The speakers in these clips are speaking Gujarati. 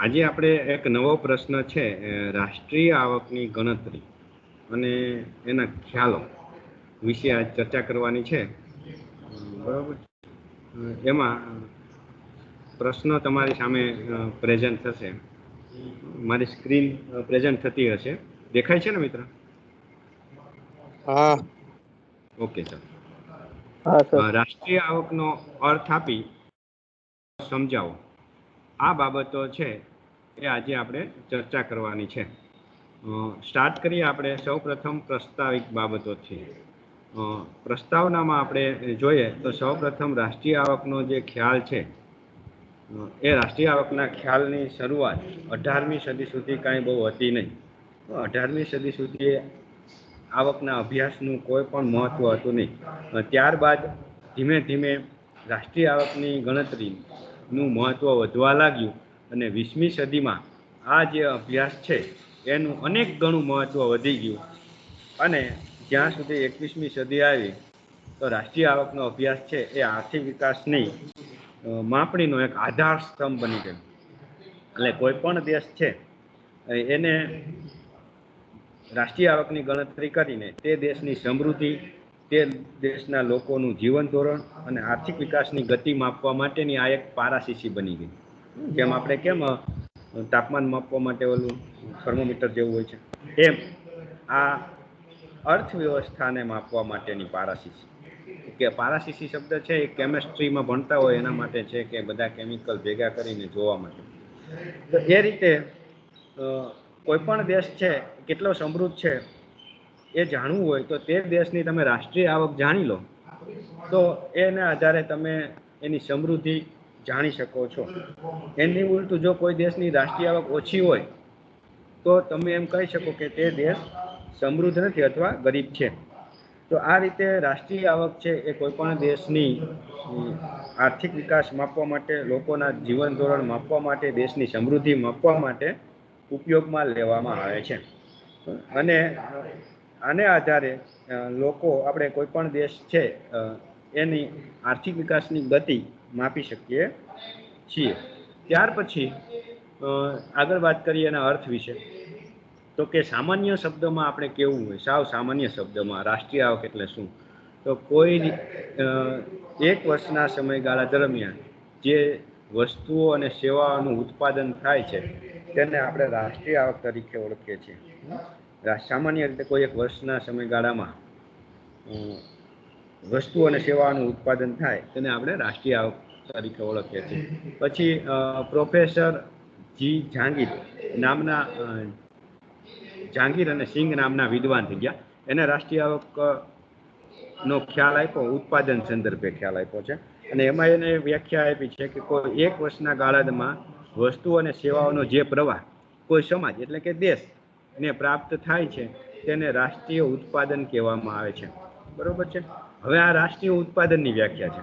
આજે આપણે એક નવો પ્રશ્ન છે રાષ્ટ્રીય આવકની ગણતરી. અને એના ખ્યાલો વિશે આજ ચર્ચા કરવાની છે. બરાબર એમાં પ્રશ્ન તમારી સામે પ્રેઝન્ટ થશે. મારી સ્ક્રીન પ્રેઝન્ટ થતી હશે. દેખાય છે ને મિત્ર? હા. ઓકે સર રાષ્ટ્રીય આવકનો અર્થ આપી સમજાવો. આ બાબતો છે એ આજે આપણે ચર્ચા કરવાની છે. સ્ટાર્ટ કરીએ આપણે સૌપ્રથમ પ્રસ્તાવિક બાબતોથી પ્રસ્તાવનામાં આપણે જોઈએ તો સૌપ્રથમ રાષ્ટ્રીય આવકનો જે ખ્યાલ છે એ રાષ્ટ્રીય આવકના ખ્યાલની શરૂઆત અઢારમી સદી સુધી કાંઈ બહુ હતી નહીં. અઢારમી સદી સુધી આવકના અભ્યાસનું કોઈ પણ મહત્ત્વ હતું નહીં. ત્યારબાદ ધીમે ધીમે રાષ્ટ્રીય આવકની ગણતરીનું મહત્વ વધવા લાગ્યું અને વીસમી સદીમાં આ જે અભ્યાસ છે, એનું અનેક ગણું મહત્વ વધી ગયું. અને જ્યાં સુધી એકવીસમી સદી આવી, તો રાષ્ટ્રીય આવકનો અભ્યાસ છે, એ આર્થિક વિકાસની માપણીનો એક આધાર સ્તંભ બની ગયો. એટલે કોઈ પણ દેશ છે એને રાષ્ટ્રીય આવકની ગણતરી કરીને તે દેશની સમૃદ્ધિ તે દેશના લોકોનું જીવન ધોરણ અને આર્થિક વિકાસની ગતિ માપવા માટેની આ એક પારાશીશી બની ગઈ. જેમ આપણે કેમ તાપમાન માપવા માટે ઓલું થર્મોમીટર જેવું હોય છે, એમ આ અર્થવ્યવસ્થાને માપવા માટેની પારાશીશી કે પારાશીસી શબ્દ છે એ કેમેસ્ટ્રીમાં ભણતા હોય એના માટે છે કે બધા કેમિકલ ભેગા કરીને જોવા માટે. તો એ રીતે કોઈ પણ દેશ છે, કેટલો સમૃદ્ધ છે એ જાણવું હોય તો તે દેશની તમે રાષ્ટ્રીય આવક જાણી લો. તો એના આધારે તમે એની સમૃદ્ધિ જાણી શકો છો. એની ઉલટું જો કોઈ દેશની રાષ્ટ્રીય આવક ઓછી હોય, તો તમે એમ કહી શકો કે તે દેશ સમૃદ્ધ નથી અથવા ગરીબ છે. તો આ રીતે રાષ્ટ્રીય આવક છે એ કોઈ પણ દેશની આર્થિક વિકાસ માપવા માટે, લોકોના જીવન ધોરણ માપવા માટે, દેશની સમૃદ્ધિ માપવા માટે ઉપયોગમાં લેવામાં આવે છે. અને આને આધારે લોકો, આપણે કોઈ પણ દેશ છે એની આર્થિક વિકાસની ગતિ માપી શકીએ છીએ. ત્યાર પછી આગળ વાત કરીએ એના અર્થ વિશે. તો કે સામાન્ય શબ્દમાં આપણે કેવું હોય? સાવ સામાન્ય શબ્દમાં, રાષ્ટ્રીય આવક એટલે શું? તો કોઈ એક વર્ષના સમયગાળા દરમિયાન જે વસ્તુઓ અને સેવાઓનું ઉત્પાદન થાય છે, તેને આપણે રાષ્ટ્રીય આવક તરીકે ઓળખીએ છીએ. સામાન્ય રીતે કોઈ એક વર્ષના સમયગાળામાં વસ્તુ અને સેવાઓનું ઉત્પાદન થાય તેને આપણે રાષ્ટ્રીય આવક તરીકે ઓળખીએ છીએ. પછી પ્રોફેસર જી જાંગીર નામના જહાંગીર અને સિંઘ નામના વિદ્વાન થઈ ગયા. એને રાષ્ટ્રીય આવક નો ખ્યાલ આપ્યો, ઉત્પાદન સંદર્ભે ખ્યાલ આપ્યો છે. અને એમાં એને વ્યાખ્યા આપી છે કે કોઈ એક વર્ષના ગાળામાં વસ્તુ અને સેવાઓનો જે પ્રવાહ, કોઈ સમાજ એટલે કે દેશ ને પ્રાપ્ત થાય છે તેને રાષ્ટ્રીય ઉત્પાદન કહેવામાં આવે છે. બરોબર છે? હવે આ રાષ્ટ્રીય ઉત્પાદનની વ્યાખ્યા છે.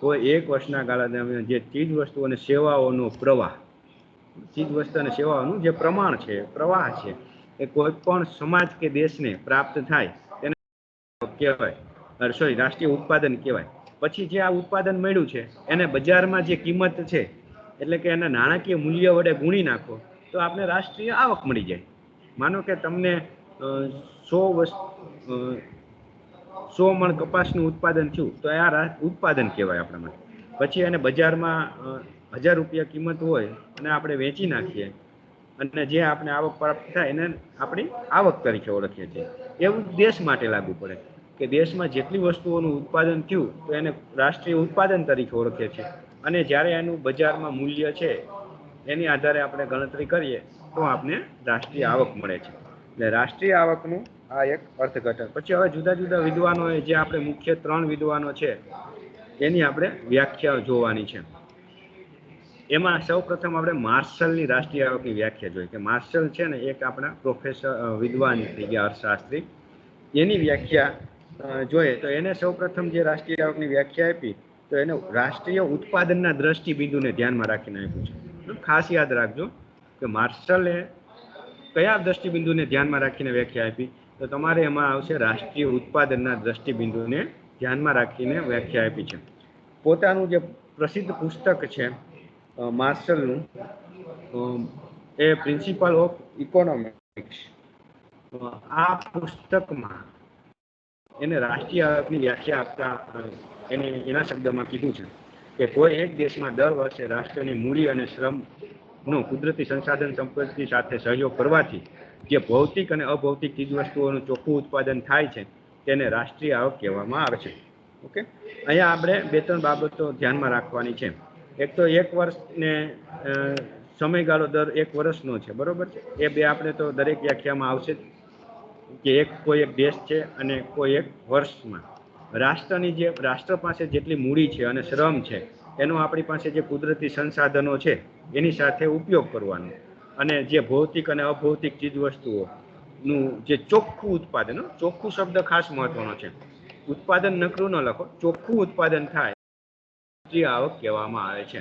કોઈ એક વર્ષના ગાળા દરમિયાન જે ચીજ વસ્તુ અને સેવાઓનો પ્રવાહ, ચીજ વસ્તુ અને સેવાઓનું જે પ્રમાણ છે, પ્રવાહ છે, એ કોઈ પણ સમાજ કે દેશને પ્રાપ્ત થાય તેને કહેવાય. સોરી રાષ્ટ્રીય ઉત્પાદન કહેવાય. પછી જે આ ઉત્પાદન મળ્યું છે, એને બજારમાં જે કિંમત છે, એટલે કે એના નાણાકીય મૂલ્ય વડે ગુણી નાખો, તો આપણે રાષ્ટ્રીય આવક મળી જાય. માનો કે તમને સો વસ્તુ સો મણ કપાસનું ઉત્પાદન થયું, તો આ ઉત્પાદન કહેવાય આપણા માટે. પછી એને બજારમાં હજાર રૂપિયા કિંમત હોય અને આપણે વેચી નાખીએ અને જે આપણે આવક પ્રાપ્ત થાય એને આપણી આવક તરીકે ઓળખીએ છીએ. એવું દેશ માટે લાગુ પડે કે દેશમાં જેટલી વસ્તુઓનું ઉત્પાદન થયું, તો એને રાષ્ટ્રીય ઉત્પાદન તરીકે ઓળખીએ છીએ. અને જ્યારે એનું બજારમાં મૂલ્ય છે, એની આધારે આપણે ગણતરી કરીએ તો આપણે રાષ્ટ્રીય આવક મળે છે. એટલે રાષ્ટ્રીય આવકનું આ એક અર્થઘટન. પછી હવે જુદા જુદા વિદ્વાનોએ જે આપણે મુખ્ય ત્રણ વિદ્વાનો છે, એની આપણે વ્યાખ્યા જોવાની છે. એમાં સૌ પ્રથમ આપણે માર્શલની રાષ્ટ્રીય આવકની વ્યાખ્યા જોઈ કે માર્શલ છે ને, એક આપણા પ્રોફેસર વિદ્વાન થઈ ગયા અર્થશાસ્ત્રી. એની વ્યાખ્યા જોઈએ તો એને સૌ પ્રથમ જે રાષ્ટ્રીય આવકની વ્યાખ્યા આપી, તો એને રાષ્ટ્રીય ઉત્પાદનના દ્રષ્ટિબિંદુને ધ્યાનમાં રાખીને આપ્યું છે. ખાસ યાદ રાખજો કે માર્શલે કયા દ્રષ્ટિબિંદુને ધ્યાનમાં રાખીને વ્યાખ્યા આપી? તો તમારે એમાં આવશે રાષ્ટ્રીય ઉત્પાદનના દ્રષ્ટિબિંદુને ધ્યાનમાં રાખીને વ્યાખ્યા આપી છે. પોતાનું જે પ્રસિદ્ધ પુસ્તક છે માર્શલનું એ પ્રિન્સિપલ ઓફ ઇકોનોમિક્સ આ પુસ્તકમાં એને રાષ્ટ્રીય આવકની વ્યાખ્યા આપતા એને એના શબ્દમાં કીધું છે કે કોઈ એક દેશમાં દર વર્ષે રાષ્ટ્રની મૂડી અને શ્રમનો કુદરતી સંસાધન સંપત્તિ સાથે સહયોગ કરવાથી જે ભૌતિક અને અભૌતિક ચીજવસ્તુઓનું ચોખ્ખું ઉત્પાદન થાય છે, તેને રાષ્ટ્રીય આવક કહેવામાં આવે છે. ઓકે અહીંયા આપણે બે ત્રણ બાબતો ધ્યાનમાં રાખવાની છે. એક તો એક વર્ષને સમયગાળો દર એક વર્ષનો છે, બરોબર છે? એ બે આપણે તો દરેક વ્યાખ્યામાં આવશે કે એક કોઈ એક દેશ છે અને કોઈ એક વર્ષમાં. રાષ્ટ્રની જે, રાષ્ટ્ર પાસે જેટલી મૂડી છે અને શ્રમ છે એનો આપણી પાસે જે કુદરતી સંસાધનો છે, એની સાથે ઉપયોગ કરવાનો. અને જે ભૌતિક અને અભૌતિક ચીજવસ્તુઓનું જે ચોખ્ખું ઉત્પાદન ચોખ્ખું શબ્દ ખાસ મહત્વનો છે. ઉત્પાદન નકરું ન લખો, ચોખ્ખું ઉત્પાદન થાય, જે આવક કહેવામાં આવે છે.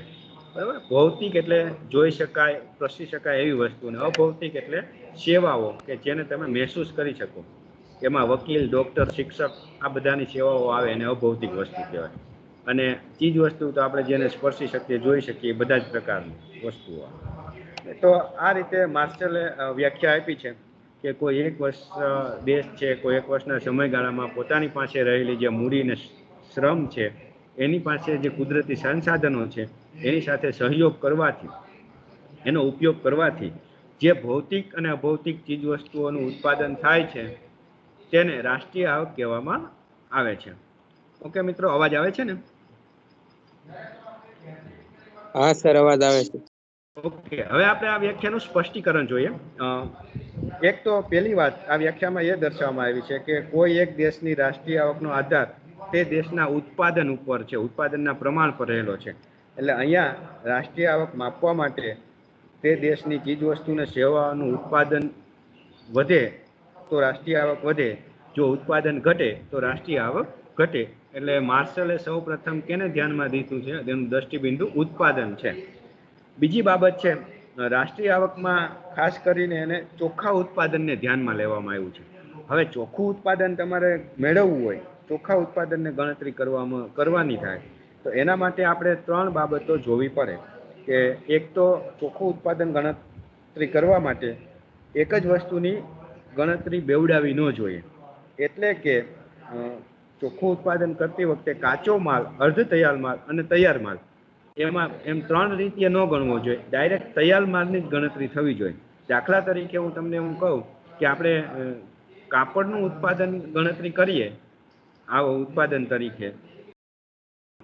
બરાબર? ભૌતિક એટલે જોઈ શકાય પ્રસી શકાય એવી વસ્તુ અને અભૌતિક એટલે સેવાઓ, કે જેને તમે મહેસૂસ કરી શકો. એમાં વકીલ, ડૉક્ટર, શિક્ષક આ બધાની સેવાઓ આવે એને અભૌતિક વસ્તુ કહેવાય. અને ચીજ વસ્તુ તો આપણે જેને સ્પર્શી શકીએ, જોઈ શકીએ બધા જ પ્રકારની વસ્તુઓ. તો આ રીતે માર્શલે વ્યાખ્યા આપી છે કે કોઈ એક વર્ષ દેશ છે, કોઈ એક વર્ષના સમયગાળામાં પોતાની પાસે રહેલી જે મૂડી અને શ્રમ છે, એની પાસે જે કુદરતી સંસાધનો છે, એની સાથે સહયોગ કરવાથી, એનો ઉપયોગ કરવાથી જે ભૌતિક અને અભૌતિક ચીજવસ્તુઓનું ઉત્પાદન થાય છે, તેને રાષ્ટ્રીય આવક કહેવામાં આવે છે. ઓકે મિત્રો, અવાજ આવે છે ને? હા, સર, અવાજ આવે છે. ઓકે, હવે આપણે આ વ્યાખ્યાનું સ્પષ્ટીકરણ જોઈએ. એક તો પહેલી વાત, આ વ્યાખ્યામાં એ દર્શાવવામાં આવી છે કે કોઈ એક દેશની રાષ્ટ્રીય આવકનો આધાર તે દેશના ઉત્પાદન ઉપર છે, ઉત્પાદનના પ્રમાણ પર રહેલો છે. એટલે અહીંયા રાષ્ટ્રીય આવક માપવા માટે તે દેશની ચીજવસ્તુ અને સેવાઓનું ઉત્પાદન વધે, તો રાષ્ટ્રીય આવક વધે. જો ઉત્પાદન ઘટે, તો રાષ્ટ્રીય આવક ઘટે. એટલે માર્શલે સૌ પ્રથમ કેને ધ્યાનમાં દીધું છે? તેનું દ્રષ્ટિબિંદુ ઉત્પાદન છે. બીજી બાબત છે, રાષ્ટ્રીય આવકમાં ખાસ કરીને એને ચોખ્ખા ઉત્પાદનને ધ્યાનમાં લેવામાં આવ્યું છે. હવે ચોખ્ખું ઉત્પાદન તમારે મેળવવું હોય, ચોખ્ખા ઉત્પાદનને ગણતરી કરવામાં, કરવાની થાય, તો એના માટે આપણે ત્રણ બાબતો જોવી પડે. કે એક તો ચોખ્ખું ઉત્પાદન ગણતરી કરવા માટે એક જ વસ્તુની ગણતરી બેવડાવી ન જોઈએ. એટલે કે ચોખ્ખું ઉત્પાદન કરતી વખતે કાચો માલ, અર્ધ તૈયાર માલ અને તૈયાર માલ. એમાં એમ ત્રણ રીતે ન ગણવો જોઈએ. ડાયરેક્ટ તૈયાર માલની જ ગણતરી થવી જોઈએ. દાખલા તરીકે હું તમને હું કહું કે આપણે કાપડનું ઉત્પાદન ગણતરી કરીએ, આવો ઉત્પાદન તરીકે.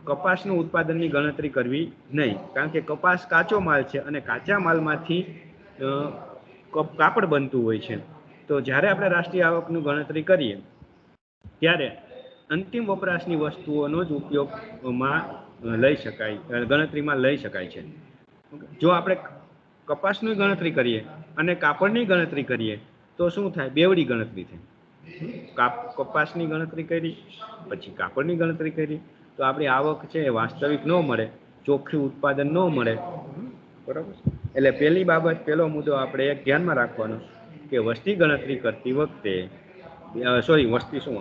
કપાસનું ઉત્પાદનની ગણતરી કરવી નહીં. કારણ કે કપાસ કાચો માલ છે અને કાચા માલમાંથી કપ- કાપડ બનતું હોય છે. તો જ્યારે આપણે રાષ્ટ્રીય આવકની ગણતરી કરીએ, ત્યારે અંતિમ વપરાશની વસ્તુઓનો જ ઉપયોગમાં લઈ શકાય ગણતરીમાં લઈ શકાય છે. જો આપણે કપાસની ગણતરી કરીએ અને કાપડની ગણતરી કરીએ, તો શું થાય? બેવડી ગણતરી થાય. કાપ, કપાસની ગણતરી કરી, પછી કાપડની ગણતરી કરી, તો આપણી આવક છે એ વાસ્તવિક ન મળે, ચોખ્ખું ઉત્પાદન ન મળે. બરાબર? એટલે પહેલી બાબત, પહેલો મુદ્દો આપણે ધ્યાનમાં રાખવાનો કે વસ્તી ગણતરી કરતી વખતે સોરી વસ્તી શું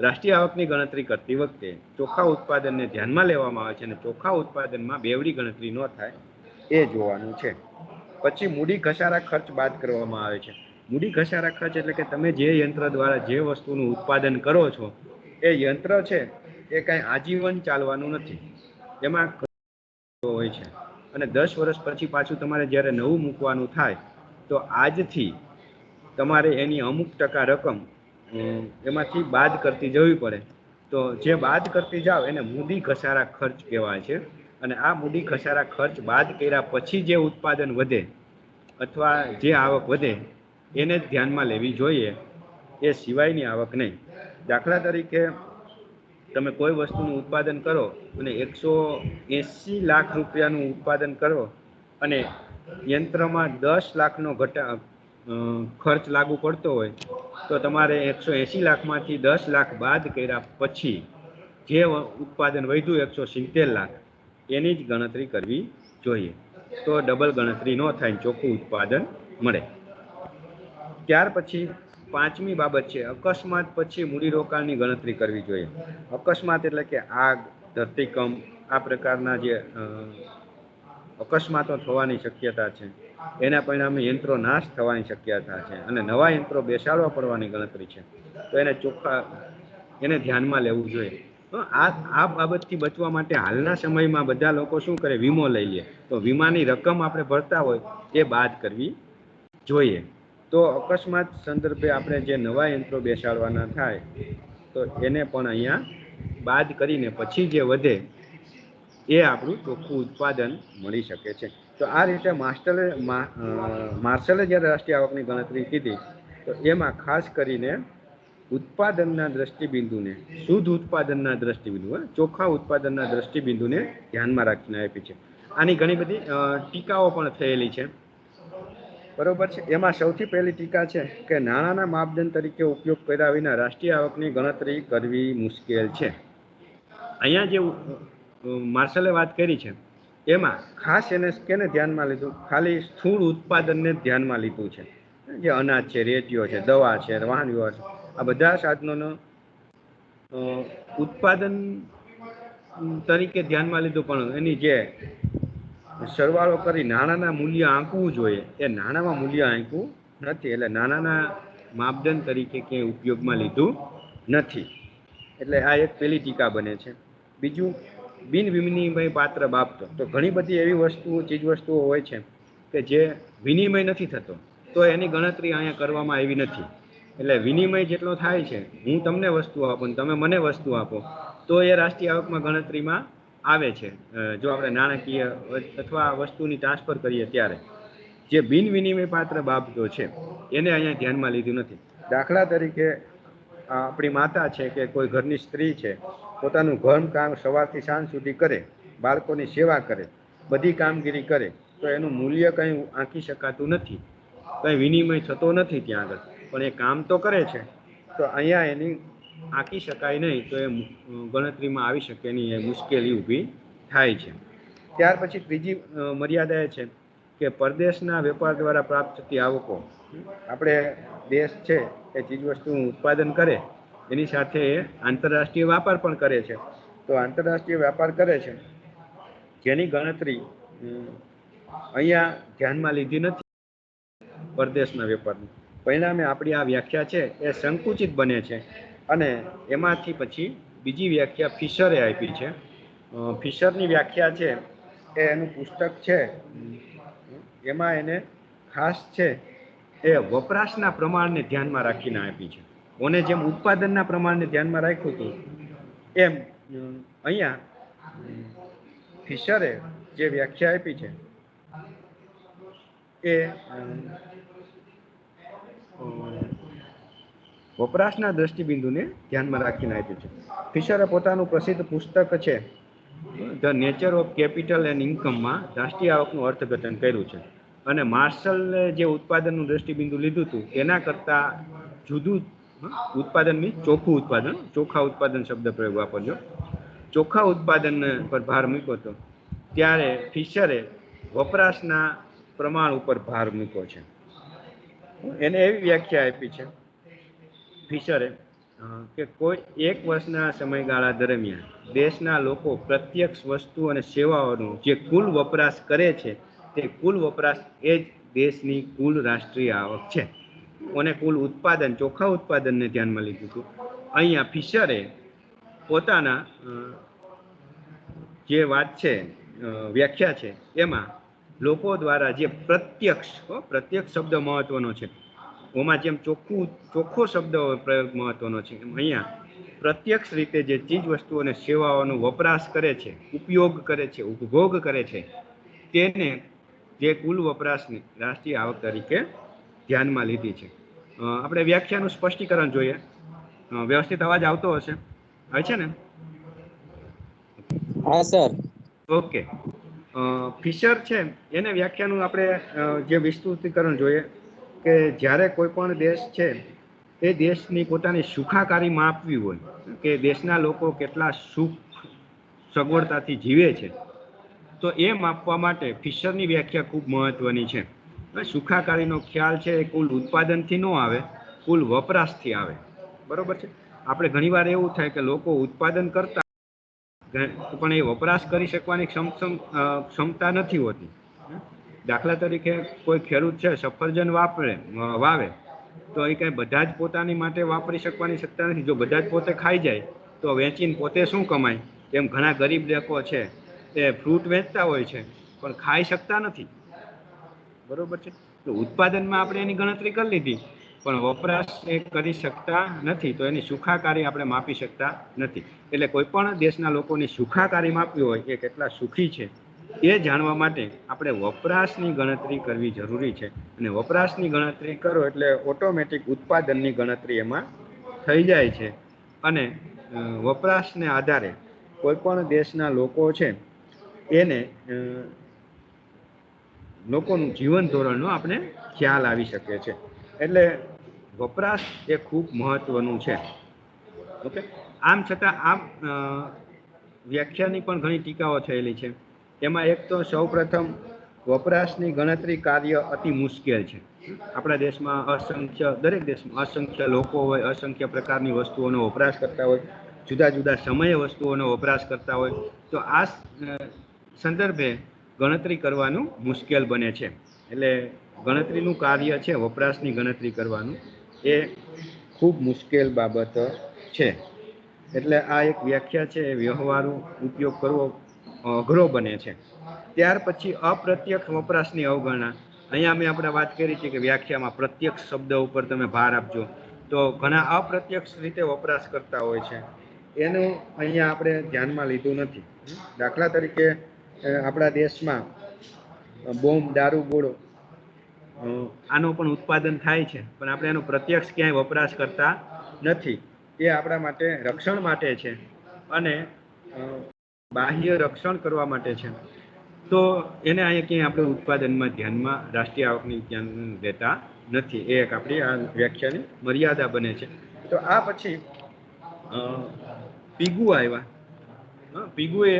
રાષ્ટ્રીય આવકની ગણતરી કરતી વખતે ચોખ્ખા ઉત્પાદનને ધ્યાનમાં લેવામાં આવે છે અને ચોખ્ખા ઉત્પાદનમાં બેવડી ગણતરી ન થાય એ જોવાનું છે. પછી મૂડી ઘસારા ખર્ચ બાદ કરવામાં આવે છે. મૂડી ઘસારા ખર્ચ એટલે કે તમે જે યંત્ર દ્વારા જે વસ્તુનું ઉત્પાદન કરો છો, એ યંત્ર છે, એ કાંઈ આજીવન ચાલવાનું નથી. એમાં હોય છે. અને દસ વર્ષ પછી પાછું તમારે જ્યારે નવું મૂકવાનું થાય, તો આજથી તમારે એની અમુક ટકા રકમ એમાંથી બાદ કરતી જવી પડે. તો જે બાદ કરતી જાઓ એને મૂડી ઘસારા ખર્ચ કહેવાય છે. અને આ મૂડી ઘસારા ખર્ચ બાદ કર્યા પછી જે ઉત્પાદન વધે અથવા જે આવક વધે એને જ ધ્યાનમાં લેવી જોઈએ. એ સિવાયની આવક નહીં. દાખલા તરીકે તમે કોઈ વસ્તુનું ઉત્પાદન કરો અને એકસો એંસી લાખ રૂપિયાનું ઉત્પાદન કરો અને યંત્રમાં દસ લાખનો ઘટા ખર્ચ લાગુ પડતો હોય, તો તમારે એકસો એંસી લાખમાંથી દસ લાખ બાદ કર્યા પછી જે ઉત્પાદન વધ્યું એકસો સિત્તેર લાખ, એની જ ગણતરી કરવી જોઈએ. તો ડબલ ગણતરી ન થાય ચોખ્ખું ઉત્પાદન મળે. ત્યાર પછી પાંચમી બાબત છે, અકસ્માત પછી મૂડીરોકાણની ગણતરી કરવી જોઈએ. અકસ્માત એટલે કે આગ, ધરતીકંપ, આ પ્રકારના જે અકસ્માતો થવાની શક્યતા છે. એના પરિણામે યંત્રો નાશ થવાની શક્યતા છે અને નવા યંત્રો બેસાડવા પડવાની ગણતરી છે. તો એને ચોખ્ખા, એને ધ્યાનમાં લેવું જોઈએ. તો આ આ બાબતથી બચવા માટે હાલના સમયમાં બધા લોકો શું કરે? વીમો લઈ લે. તો વીમાની રકમ આપણે ભરતા હોય એ બાદ કરવી જોઈએ. તો અકસ્માત સંદર્ભે આપણે જે નવા યંત્રો બેસાડવાના થાય, તો એને પણ અહીંયા બાદ કરીને પછી જે વધે, એ આપણું ચોખ્ખું ઉત્પાદન મળી શકે છે. તો આ રીતે માસ્ટરે માર્શલે જ્યારે રાષ્ટ્રીય આવકની ગણતરી કીધી, તો એમાં ખાસ કરીને ઉત્પાદનના દ્રષ્ટિબિંદુને, શુદ્ધ ઉત્પાદનના દ્રષ્ટિબિંદુ ચોખ્ખા ઉત્પાદનના દ્રષ્ટિબિંદુને ધ્યાનમાં રાખીને આપી છે. આની ઘણી બધી ટીકાઓ પણ થયેલી છે. બરોબર છે? એમાં સૌથી પહેલી ટીકા છે કે નાણાંના માપદંડ તરીકે ઉપયોગ કર્યા વિના રાષ્ટ્રીય આવકની ગણતરી કરવી મુશ્કેલ છે. અહીંયા જે માર્શલે વાત કરી છે એમાં ખાસ એને કેને ધ્યાનમાં લીધું? ખાલી સ્થૂળ ઉત્પાદનને ધ્યાનમાં લીધું છે. જે અનાજ છે, રેતીઓ છે, દવા છે વાહન વ્યવહાર છે, આ બધા સાધનોનો ઉત્પાદન તરીકે ધ્યાનમાં લીધું, પણ એની જે સરવાળો કરી નાણાંના મૂલ્ય આંકવું જોઈએ, એ નાણાંમાં મૂલ્ય આંકવું નથી, એટલે નાણાંના માપદંડ તરીકે ક્યાંય ઉપયોગમાં લીધું નથી. એટલે આ એક પેલી ટીકા બને છે. બીજું બિન વિનિમય પાત્ર બાબતો. તો ઘણી બધી એવી વસ્તુઓ ચીજ વસ્તુઓ હોય છે કે જે વિનિમય નથી થતો, તો એની ગણતરી અહીંયા કરવામાં આવી નથી. એટલે વિનિમય જેટલો થાય છે, હું તમને વસ્તુ આપું તમે મને વસ્તુ આપો, તો એ રાષ્ટ્રીય આવકમાં ગણતરીમાં આવે છે. જો આપણે નાણાકીય અથવા વસ્તુની ટ્રાન્સફર કરીએ ત્યારે. જે બિન વિનિમય પાત્ર બાબતો છે, એને અહીંયા ધ્યાનમાં લીધું નથી. દાખલા તરીકે આપણી માતા છે કે કોઈ ઘરની સ્ત્રી છે, પોતાનું ઘર કામ સવારથી સાંજ સુધી કરે, બાળકોની સેવા કરે, બધી કામગીરી કરે, તો એનું મૂલ્ય કંઈ આંકી શકાતું નથી. કંઈ વિનિમય થતો નથી ત્યાં આગળ. પણ એ કામ તો કરે છે. તો અહીંયા એની આંકી શકાય નહીં તો એ ગણતરીમાં આવી શકે નહીં એ મુશ્કેલી ઊભી થાય છે. ત્યાર પછી ત્રીજી મર્યાદા એ છે કે પરદેશના વેપાર દ્વારા પ્રાપ્ત થતી આવકો આપણે દેશ છે એ ચીજવસ્તુનું ઉત્પાદન કરે, એની સાથે એ આંતરરાષ્ટ્રીય વ્યાપાર પણ કરે છે. તો આંતરરાષ્ટ્રીય વ્યાપાર કરે છે. જેની ગણતરી અહીંયા ધ્યાનમાં લીધી નથી પરદેશના વેપારની. પરિણામે આપણી આ વ્યાખ્યા છે એ સંકુચિત બને છે. અને એમાંથી પછી બીજી વ્યાખ્યા ફિશરે આપી છે. ફિશરની વ્યાખ્યા છે, એ એનું પુસ્તક છે. એમાં એને ખાસ છે એ વપરાશના પ્રમાણને ધ્યાનમાં રાખીને આપી છે. કોને જેમ ઉત્પાદનના પ્રમાણને ધ્યાનમાં રાખ્યું હતું, એમ અહીંયા ફિશરે જે વ્યાખ્યા આપી છે, એ વપરાશના દ્રષ્ટિબિંદુને ધ્યાનમાં રાખીને આપ્યું છે. ફિશરે પોતાનું પ્રસિદ્ધ પુસ્તક છે, the nature of capital and ઇન્કમમાં રાષ્ટ્રીય આવકનું અર્થઘટન કર્યું છે. અને માર્શલે જે ઉત્પાદનનું દ્રષ્ટિબિંદુ લીધું હતું, એના કરતાં જુદું ઉત્પાદન મીન ચોખ્ખું ઉત્પાદન, ચોખ્ખા ઉત્પાદન શબ્દ પ્રયોગ વાપરજો ચોખ્ખા ઉત્પાદન પર ભાર મૂક્યો હતો ત્યારે ફિશરે વપરાશના પ્રમાણ ઉપર ભાર મૂક્યો છે. એને એવી વ્યાખ્યા આપી છે, ફિશરે કે કોઈ એક વર્ષના સમયગાળા દરમિયાન દેશના લોકો પ્રત્યક્ષ વસ્તુ અને સેવાઓનું જે કુલ વપરાશ કરે છે તે કુલ વપરાશ એ જ દેશની કુલ રાષ્ટ્રીય આવક છે. અને કુલ ઉત્પાદન, ચોખ્ખા ઉત્પાદનને ધ્યાનમાં લીધું હતું. અહીંયા ફિશરે પોતાના જે વાત છે વ્યાખ્યા છે, એમાં લોકો દ્વારા જે પ્રત્યક્ષ પ્રત્યક્ષ શબ્દ મહત્વનો છે. ઓમાં જેમ ચોખ્ખું, ચોખ્ખો શબ્દ પ્રયોગ મહત્વનો છે, એમ અહીંયા પ્રત્યક્ષ રીતે જે ચીજ વસ્તુઓ અને સેવાઓનો વપરાશ કરે છે, ઉપયોગ કરે છે, ઉપભોગ કરે છે, તેને જે કુલ વપરાશની રાષ્ટ્રીય આવક તરીકે ધ્યાનમાં લીધી છે. આપણે વ્યાખ્યાનું સ્પષ્ટીકરણ જોઈએ. વ્યવસ્થિત અવાજ આવતો હશે? હોય છે ને? હા સર. ઓકે. ફિશર છે એને વ્યાખ્યાનું આપણે જે વિસ્તૃતીકરણ જોઈએ કે જ્યારે કોઈ પણ દેશ છે તે દેશની પોતાની સુખાકારી માપવી હોય કે દેશના લોકો કેટલા સુખ સગવડતાથી જીવે છે. તો એ માપવા માટે ફિશરની વ્યાખ્યા ખૂબ મહત્વની છે. સુખાકારીનો ખ્યાલ છે એ કુલ ઉત્પાદનથી ન આવે, કુલ વપરાશથી આવે. બરોબર છે? આપણે ઘણીવાર એવું થાય કે લોકો ઉત્પાદન કરતા પણ એ વપરાશ કરી શકવાની ક્ષમક્ષમ ક્ષમતા નથી હોતી. દાખલા તરીકે કોઈ ખેડૂત છે, સફરજન વાપરે વાવે, તો એ કંઈ બધા જ પોતાની માટે વાપરી શકવાની શકતા નથી. જો બધા જ પોતે ખાઈ જાય, તો વેચીને પોતે શું કમાય? એમ ઘણા ગરીબ લોકો છે એ ફ્રૂટ વેચતા હોય છે, પણ ખાઈ શકતા નથી. બરોબર છે? તો ઉત્પાદનમાં આપણે એની ગણતરી કરી લીધી, પણ વપરાશ એ કરી શકતા નથી, તો એની સુખાકારી આપણે માપી શકતા નથી. એટલે કોઈ પણ દેશના લોકોની સુખાકારી માપવી હોય, કે કેટલા સુખી છે, એ જાણવા માટે આપણે વપરાશની ગણતરી કરવી જરૂરી છે. અને વપરાશની ગણતરી કરો એટલે ઓટોમેટિક ઉત્પાદનની ગણતરી એમાં થઈ જાય છે. અને વપરાશને આધારે કોઈ પણ દેશના લોકો છે એને લોકોનું જીવન ધોરણનો આપણે ખ્યાલ આવી શકે છે. એટલે વપરાશ એ ખૂબ મહત્વનું છે. ઓકે? આમ છતાં આ વ્યાખ્યાની પણ ઘણી ટીકાઓ થયેલી છે. એમાં એક તો સૌપ્રથમ વપરાશની ગણતરી કાર્ય અતિ મુશ્કેલ છે. આપણા દેશમાં અસંખ્ય, દરેક દેશમાં અસંખ્ય લોકો હોય, અસંખ્ય પ્રકારની વસ્તુઓનો વપરાશ કરતા હોય, જુદા જુદા સમયે વસ્તુઓનો વપરાશ કરતા હોય. તો આ સંદર્ભે ગણતરી કરવાનું મુશ્કેલ બને છે. એટલે ગણતરીનું કાર્ય છે, વપરાશની ગણતરી કરવાનું, એ ખૂબ મુશ્કેલ બાબત છે. એટલે આ એક વ્યાખ્યા છે, એ વ્યવહારુ ઉપયોગ કરવો અઘરો બને છે. ત્યાર પછી અપ્રત્યક્ષ વપરાશની અવગણના. અહીંયા મેં આપણે વાત કરી છે કે વ્યાખ્યામાં પ્રત્યક્ષ શબ્દ ઉપર તમે ભાર આપજો. તો ઘણા અપ્રત્યક્ષ રીતે વપરાશ કરતા હોય છે. એનું અહીંયા આપણે ધ્યાનમાં લીધું નથી. દાખલા તરીકે આપણા દેશમાં બોમ્બ, દારૂ, ગોળો આનો પણ ઉત્પાદન થાય છે. પણ આપણે એનો પ્રત્યક્ષ ક્યાંય વપરાશ કરતા નથી. એ આપણા માટે રક્ષણ માટે છે અને બાહ્ય રક્ષણ કરવા માટે છે. તો એને અહીંયા ક્યાંય આપણે ઉત્પાદનમાં ધ્યાનમાં, રાષ્ટ્રીય આવકની ધ્યાન દેતા નથી. એ એક આપણી આ વ્યાખ્યાની મર્યાદા બને છે. તો આ પછી પીગુ આવ્યા. પીગુએ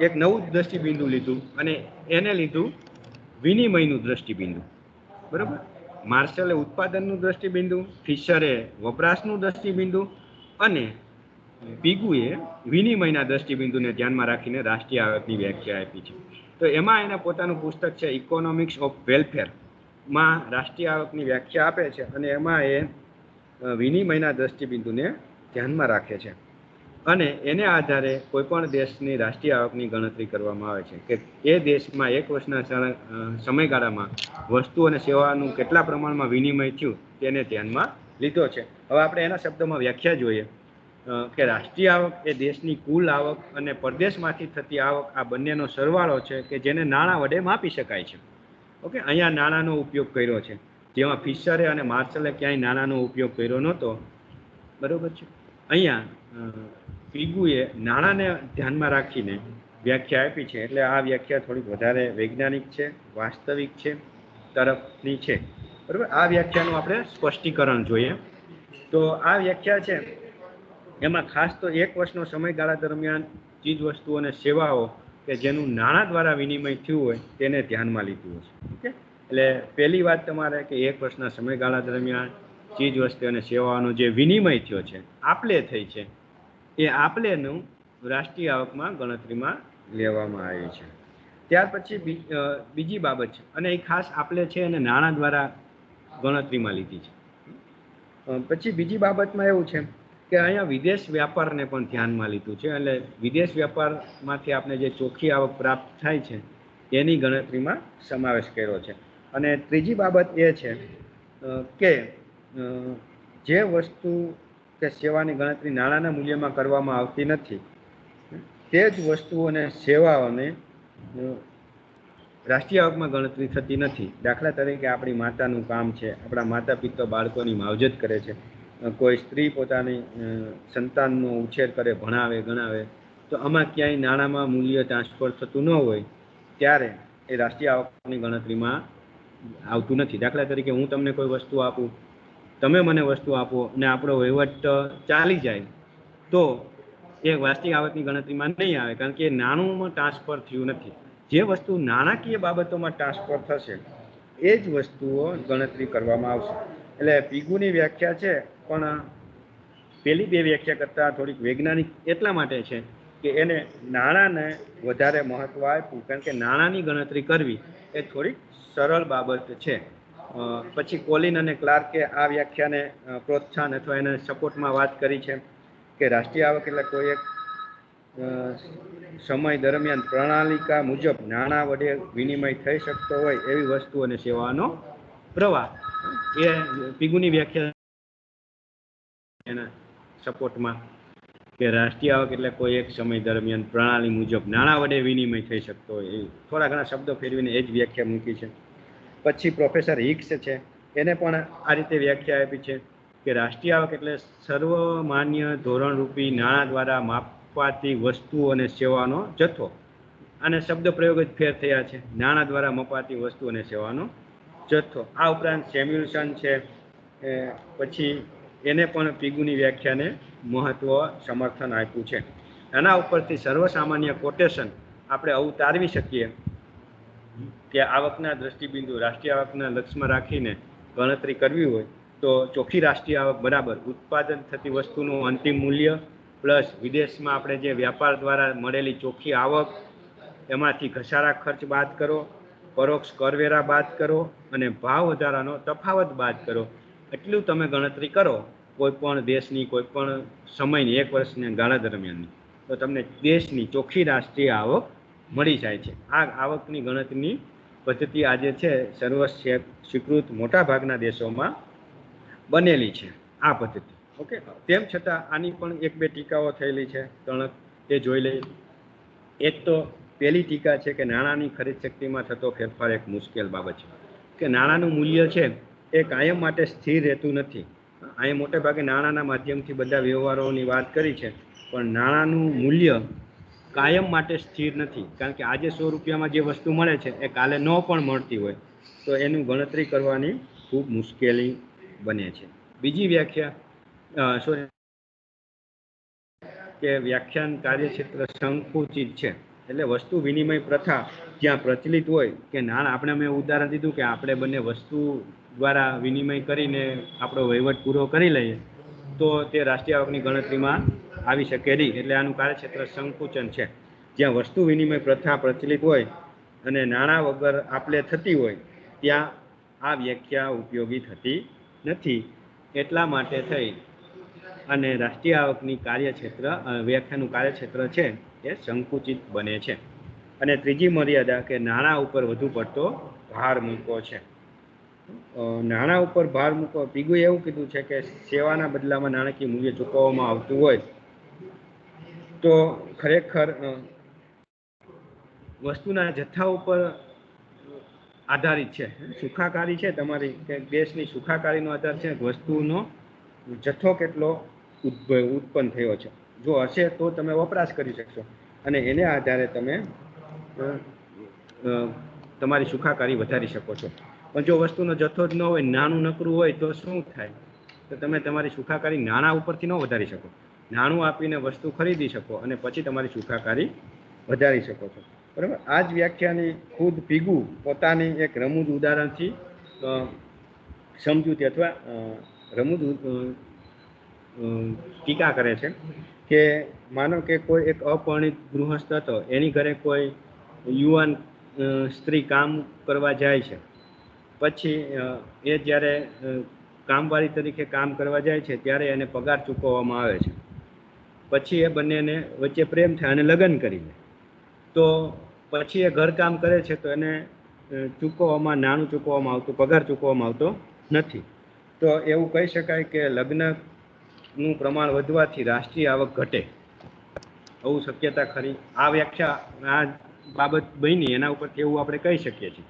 એક નવું દ્રષ્ટિબિંદુ લીધું અને એને લીધું વિનિમયનું દ્રષ્ટિબિંદુ. બરાબર? માર્શલે ઉત્પાદનનું દ્રષ્ટિબિંદુ ફિશરે વપરાશનું દ્રષ્ટિબિંદુ અને પીગુએ વિનિમયના દ્રષ્ટિબિંદુને ધ્યાનમાં રાખીને રાષ્ટ્રીય આવકની વ્યાખ્યા આપી છે. તો એમાં એના પોતાનું પુસ્તક છે ઇકોનોમિક્સ ઓફ વેલફેરમાં રાષ્ટ્રીય આવકની વ્યાખ્યા આપે છે અને એમાં એ વિનિમયના દ્રષ્ટિબિંદુને ધ્યાનમાં રાખે છે. અને એને આધારે કોઈ પણ દેશની રાષ્ટ્રીય આવકની ગણતરી કરવામાં આવે છે કે એ દેશમાં એક વર્ષના સમયગાળામાં વસ્તુ અને સેવાનું કેટલા પ્રમાણમાં વિનિમય થયું તેને ધ્યાનમાં લીધો છે. હવે આપણે એના શબ્દોમાં વ્યાખ્યા જોઈએ કે રાષ્ટ્રીય આવક એ દેશની કુલ આવક અને પરદેશમાંથી થતી આવક આ બંનેનો સરવાળો છે કે જેને નાણાં વડે માપી શકાય છે. ઓકે, અહીંયા નાણાંનો ઉપયોગ કર્યો છે. જેમાં ફિશરે અને માર્શલે ક્યાંય નાણાંનો ઉપયોગ કર્યો નહોતો. બરોબર છે? અહીંયા પીગુએ નાણાંને ધ્યાનમાં રાખીને વ્યાખ્યા આપી છે. એટલે આ વ્યાખ્યા થોડીક વધારે વૈજ્ઞાનિક છે, વાસ્તવિક છે, તરફની છે. બરાબર? આ વ્યાખ્યાનું આપણે સ્પષ્ટીકરણ જોઈએ. તો આ વ્યાખ્યા છે, એમાં ખાસ તો એક વર્ષનો સમયગાળા દરમિયાન ચીજ વસ્તુઓ અને સેવાઓ કે જેનું નાણાં દ્વારા વિનિમય થયું હોય તેને ધ્યાનમાં લીધું હશે. ઓકે? એટલે પહેલી વાત તમારે કે એક વર્ષના સમયગાળા દરમિયાન ચીજ વસ્તુ અને સેવાઓનો જે વિનિમય થયો છે, આપલે થઈ છે, એ આપલેનું રાષ્ટ્રીય આવકમાં ગણતરીમાં લેવામાં આવે છે. ત્યાર પછી બીજી બાબત છે, અને એ ખાસ આપલે છે અને નાણાં દ્વારા ગણતરીમાં લીધી છે. પછી બીજી બાબતમાં એવું છે કે અહીંયા વિદેશ વ્યાપારને પણ ધ્યાનમાં લીધું છે, એટલે વિદેશ વ્યાપારમાંથી આપણે જે ચોખ્ખી આવક પ્રાપ્ત થાય છે, એની ગણતરીમાં સમાવેશ કર્યો છે. અને ત્રીજી બાબત એ છે કે જે વસ્તુ કે સેવાની ગણતરી નાણાંના મૂલ્યમાં કરવામાં આવતી નથી, તે જ વસ્તુઓ અને સેવાઓને રાષ્ટ્રીય આવકમાં ગણતરી થતી નથી. દાખલા તરીકે આપણી માતાનું કામ છે, આપણા માતા પિતા બાળકોની માવજત કરે છે કોઈ સ્ત્રી પોતાની સંતાનનો ઉછેર કરે, ભણાવે, ગણાવે, તો આમાં ક્યાંય નાણાંમાં મૂલ્ય ટ્રાન્સફર થતું ન હોય, ત્યારે એ રાષ્ટ્રીય આવકની ગણતરીમાં આવતું નથી. દાખલા તરીકે હું તમને કોઈ વસ્તુ આપું તમે મને વસ્તુ આપો અને આપણો વહીવટ ચાલી જાય, તો એ રાષ્ટ્રીય આવકની ગણતરીમાં નહીં આવે, કારણ કે એ નાણુંમાં ટ્રાન્સફર થયું નથી. જે વસ્તુ નાણાકીય બાબતોમાં ટ્રાન્સફર થશે, એ જ વસ્તુઓ ગણતરી કરવામાં આવશે. એટલે પીગુની વ્યાખ્યા છે, પણ પેલી બે વ્યાખ્યા કરતાં થોડીક વૈજ્ઞાનિક એટલા માટે છે કે એને નાણાંને વધારે મહત્ત્વ આપ્યું, કારણ કે નાણાંની ગણતરી કરવી એ થોડીક સરળ બાબત છે. પછી કોલિન અને ક્લાર્કે આ વ્યાખ્યાને પ્રોત્સાહન અથવા એને સપોર્ટમાં વાત કરી છે કે રાષ્ટ્રીય આવક એટલે કોઈ એક સમય દરમિયાન પ્રણાલિકા મુજબ નાણાં વડે વિનિમય થઈ શકતો હોય એવી વસ્તુ અને સેવાનો પ્રવાહ. એ પીગુની વ્યાખ્યા એના સપોર્ટમાં કે રાષ્ટ્રીય આવક એટલે કોઈ એક સમય દરમિયાન પ્રણાલી મુજબ નાણાં વડે વિનિમય થઈ શકતો હોય એ થોડા ઘણા શબ્દો ફેરવીને એ જ વ્યાખ્યા મૂકી છે. પછી પ્રોફેસર હિક્સ છે. એને પણ આ રીતે વ્યાખ્યા આપી છે કે રાષ્ટ્રીય આવક એટલે સર્વમાન્ય ધોરણરૂપી નાણાં દ્વારા માપવાતી વસ્તુઓ અને સેવાનો જથ્થો. અને શબ્દ પ્રયોગ જ ફેર થયા છે. નાણાં દ્વારા મપાતી વસ્તુ અને સેવાનો જથ્થો. આ ઉપરાંત સેમ્યુલસન છે. પછી એને પણ પીગુની વ્યાખ્યાને મહત્વ સમર્થન આપ્યું છે. એના ઉપરથી સર્વસામાન્ય કોટેશન આપણે આવું તારવી શકીએ. કે આવકના દ્રષ્ટિબિંદુ, રાષ્ટ્રીય આવકના લક્ષ્યમાં રાખીને ગણતરી કરવી હોય, તો ચોખ્ખી રાષ્ટ્રીય આવક બરાબર. ઉત્પાદન થતી વસ્તુનું અંતિમ મૂલ્ય પ્લસ વિદેશમાં આપણે જે વ્યાપાર દ્વારા મળેલી ચોખ્ખી આવક, એમાંથી ઘસારા ખર્ચ બાદ કરો, પરોક્ષ કરવેરા બાદ કરો અને ભાવ વધારાનો તફાવત બાદ કરો. એટલું તમે ગણતરી કરો, કોઈ પણ દેશની, કોઈ પણ સમયની, એક વર્ષની ગાળા દરમિયાનની. તો તમને દેશની ચોખ્ખી રાષ્ટ્રીય આવક મળી જાય છે. આ આવકની ગણતરીની પદ્ધતિ આજે છે સર્વ સ્વી- સ્વીકૃત મોટાભાગના દેશોમાં બનેલી છે આ પદ્ધતિ. ઓકે? તેમ છતાં આની પણ એક બે ટીકાઓ થયેલી છે તણક તે જોઈ લઈએ. એક તો પહેલી ટીકા છે કે નાણાંની ખરીદ શક્તિમાં થતો ફેરફાર એક મુશ્કેલ બાબત છે. કે નાણાંનું મૂલ્ય છે એ કાયમ માટે સ્થિર રહેતું નથી. અહીંયા મોટે ભાગે નાણાંના માધ્યમથી બધા વ્યવહારોની વાત કરી છે, પણ નાણાંનું મૂલ્ય કાયમ માટે સ્થિર નથી. કારણ કે આજે સો રૂપિયામાં જે વસ્તુ મળે છે, એ કાલે ન પણ મળતી હોય, તો એનું ગણતરી કરવાની ખૂબ મુશ્કેલી બને છે. બીજી વ્યાખ્યા સોરી કે વ્યાખ્યાન કાર્યક્ષેત્ર સંકુચિત છે. એટલે વસ્તુ વિનિમય પ્રથા જ્યાં પ્રચલિત હોય, કે નાણાં આપણે મેં ઉદાહરણ દીધું કે આપણે બંને વસ્તુ દ્વારા વિનિમય કરીને આપણો વહીવટ પૂરો કરી લઈએ, તો તે રાષ્ટ્રીય આવકની ગણતરીમાં આવી શકે નહીં એટલે આનું કાર્યક્ષેત્ર સંકુચન છે. જ્યાં વસ્તુ વિનિમય પ્રથા પ્રચલિત હોય અને નાણાં વગર આપલે થતી હોય, ત્યાં આ વ્યાખ્યા ઉપયોગી થતી નથી. એટલા માટે થઈ અને રાષ્ટ્રીય આવકની કાર્યક્ષેત્ર વ્યાખ્યાનું કાર્યક્ષેત્ર છે એ સંકુચિત બને છે. અને ત્રીજી મર્યાદા કે નાણાં ઉપર વધુ પડતો ભાર મૂકવો છે. નાણાં ઉપર ભાર મૂકવો, પીગુએ એવું કીધું છે કે સેવાના બદલામાં નાણાકીય મૂલ્ય ચૂકવવામાં આવતું હોય તો ખરેખર વસ્તુના જથ્થા ઉપર આધારિત છે. સુખાકારી છે તમારી, કે દેશની સુખાકારીનો આધાર છે, વસ્તુનો જથ્થો કેટલો ઉત્પન્ન થયો છે. જો હશે તો તમે વપરાશ કરી શકશો. અને એને આધારે તમે તમારી સુખાકારી વધારી શકો છો. પણ જો વસ્તુનો જથ્થો જ ન હોય, નાનું નકરું હોય તો શું થાય? તો તમે તમારી સુખાકારી નાણાં ઉપરથી ન વધારી શકો. નાણું આપીને વસ્તુ ખરીદી શકો અને પછી તમારી સુખાકારી વધારી શકો છો. બરાબર? આ જ વ્યાખ્યાની ખુદ પીગુ પોતાની એક રમૂજ ઉદાહરણથી સમજૂતી અથવા રમૂજ ટીકા કરે છે કે માનો કે કોઈ એક અપરિણિત ગૃહસ્થ હતો, એની ઘરે કોઈ યુવાન સ્ત્રી કામ કરવા જાય છે. પછી એ જ્યારે કામવાળી તરીકે કામ કરવા જાય છે, ત્યારે એને પગાર ચૂકવવામાં આવે છે. પછી એ બંનેને વચ્ચે પ્રેમ થાય અને લગ્ન કરી લે તો પછી એ ઘરકામ કરે છે તો એને ચૂકવવામાં, નાણું ચૂકવવામાં આવતું, પગાર ચૂકવવામાં આવતો નથી. તો એવું કહી શકાય કે લગ્નનું પ્રમાણ વધવાથી રાષ્ટ્રીય આવક ઘટે. આવું શક્યતા ખરી. આ વ્યાખ્યા, આ બાબત બની એના ઉપરથી એવું આપણે કહી શકીએ છીએ.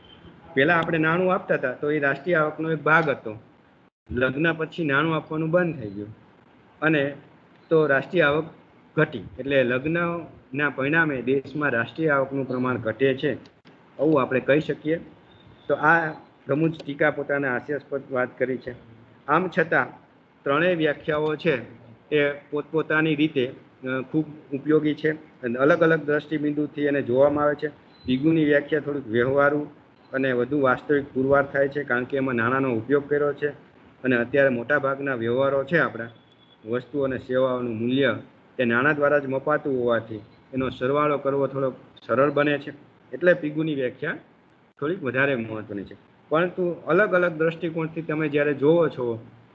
પહેલાં આપણે નાણું આપતા હતા તો એ રાષ્ટ્રીય આવકનો એક ભાગ હતો. લગ્ન પછી નાણું આપવાનું બંધ થઈ ગયું. અને તો રાષ્ટ્રીય આવક ઘટી. એટલે લગ્નના પરિણામે દેશમાં રાષ્ટ્રીય આવકનું પ્રમાણ ઘટે છે. આવું આપણે કહી શકીએ. તો આ રમૂજ ટીકા પોતાના હાસ્યાસ્પદ વાત કરી છે. આમ છતાં, ત્રણેય વ્યાખ્યાઓ છે એ પોતપોતાની રીતે ખૂબ ઉપયોગી છે અને અલગ અલગ દ્રષ્ટિબિંદુથી એને જોવામાં આવે છે. ભીગુની વ્યાખ્યા થોડુંક વ્યવહારુ અને વધુ વાસ્તવિક પુરવાર થાય છે, કારણ કે એમાં નાણાંનો ઉપયોગ કર્યો છે અને અત્યારે મોટાભાગના વ્યવહારો છે આપણા. વસ્તુ અને સેવાઓનું મૂલ્ય તે નાણાં દ્વારા જ મપાતું હોવાથી એનો સરવાળો કરવો થોડોક સરળ બને છે. એટલે પીગુની વ્યાખ્યા થોડીક વધારે મહત્વની છે. પરંતુ અલગ અલગ દ્રષ્ટિકોણથી તમે જ્યારે જોવો છો,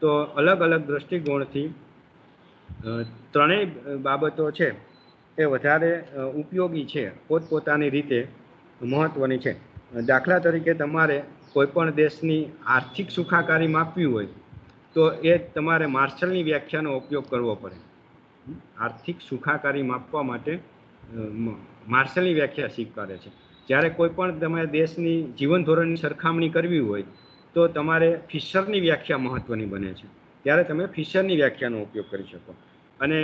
તો અલગ અલગ દ્રષ્ટિકોણથી ત્રણેય બાબતો છે એ વધારે ઉપયોગી છે, પોતપોતાની રીતે મહત્વની છે. દાખલા તરીકે તમારે કોઈપણ દેશની આર્થિક સુખાકારી માપવી હોય તો એ તમારે માર્શલની વ્યાખ્યાનો ઉપયોગ કરવો પડે. આર્થિક સુખાકારી માપવા માટે માર્શલની વ્યાખ્યા સ્વીકારે છે. જ્યારે કોઈ પણ તમારે દેશની જીવન ધોરણની સરખામણી કરવી હોય, તો તમારે ફિશરની વ્યાખ્યા મહત્વની બને છે. ત્યારે તમે ફિશરની વ્યાખ્યાનો ઉપયોગ કરી શકો. અને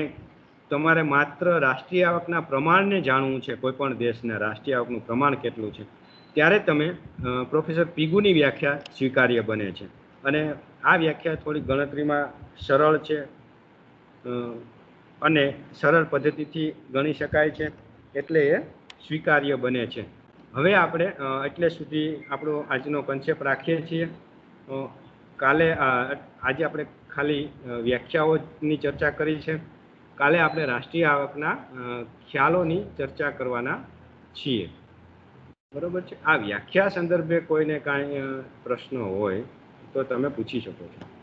તમારે માત્ર રાષ્ટ્રીય આવકના પ્રમાણને જાણવું છે, કોઈ પણ દેશના રાષ્ટ્રીય આવકનું પ્રમાણ કેટલું છે, ત્યારે તમે પ્રોફેસર પીગુની વ્યાખ્યા સ્વીકાર્ય બને છે. અને આ વ્યાખ્યા થોડી ગણતરીમાં સરળ છે. અને સરળ પદ્ધતિથી ગણી શકાય છે. એટલે એ સ્વીકાર્ય બને છે. હવે આપણે એટલે સુધી આપણો આજનો કન્સેપ્ટ રાખીએ છીએ. કાલે આજે આપણે ખાલી વ્યાખ્યાઓની ચર્ચા કરી છે. કાલે આપણે રાષ્ટ્રીય આવકના ખ્યાલોની ચર્ચા કરવાના છીએ. બરોબર છે? આ વ્યાખ્યા સંદર્ભે કોઈને કાંઈ પ્રશ્નો હોય તો તમે પૂછી શકો છો.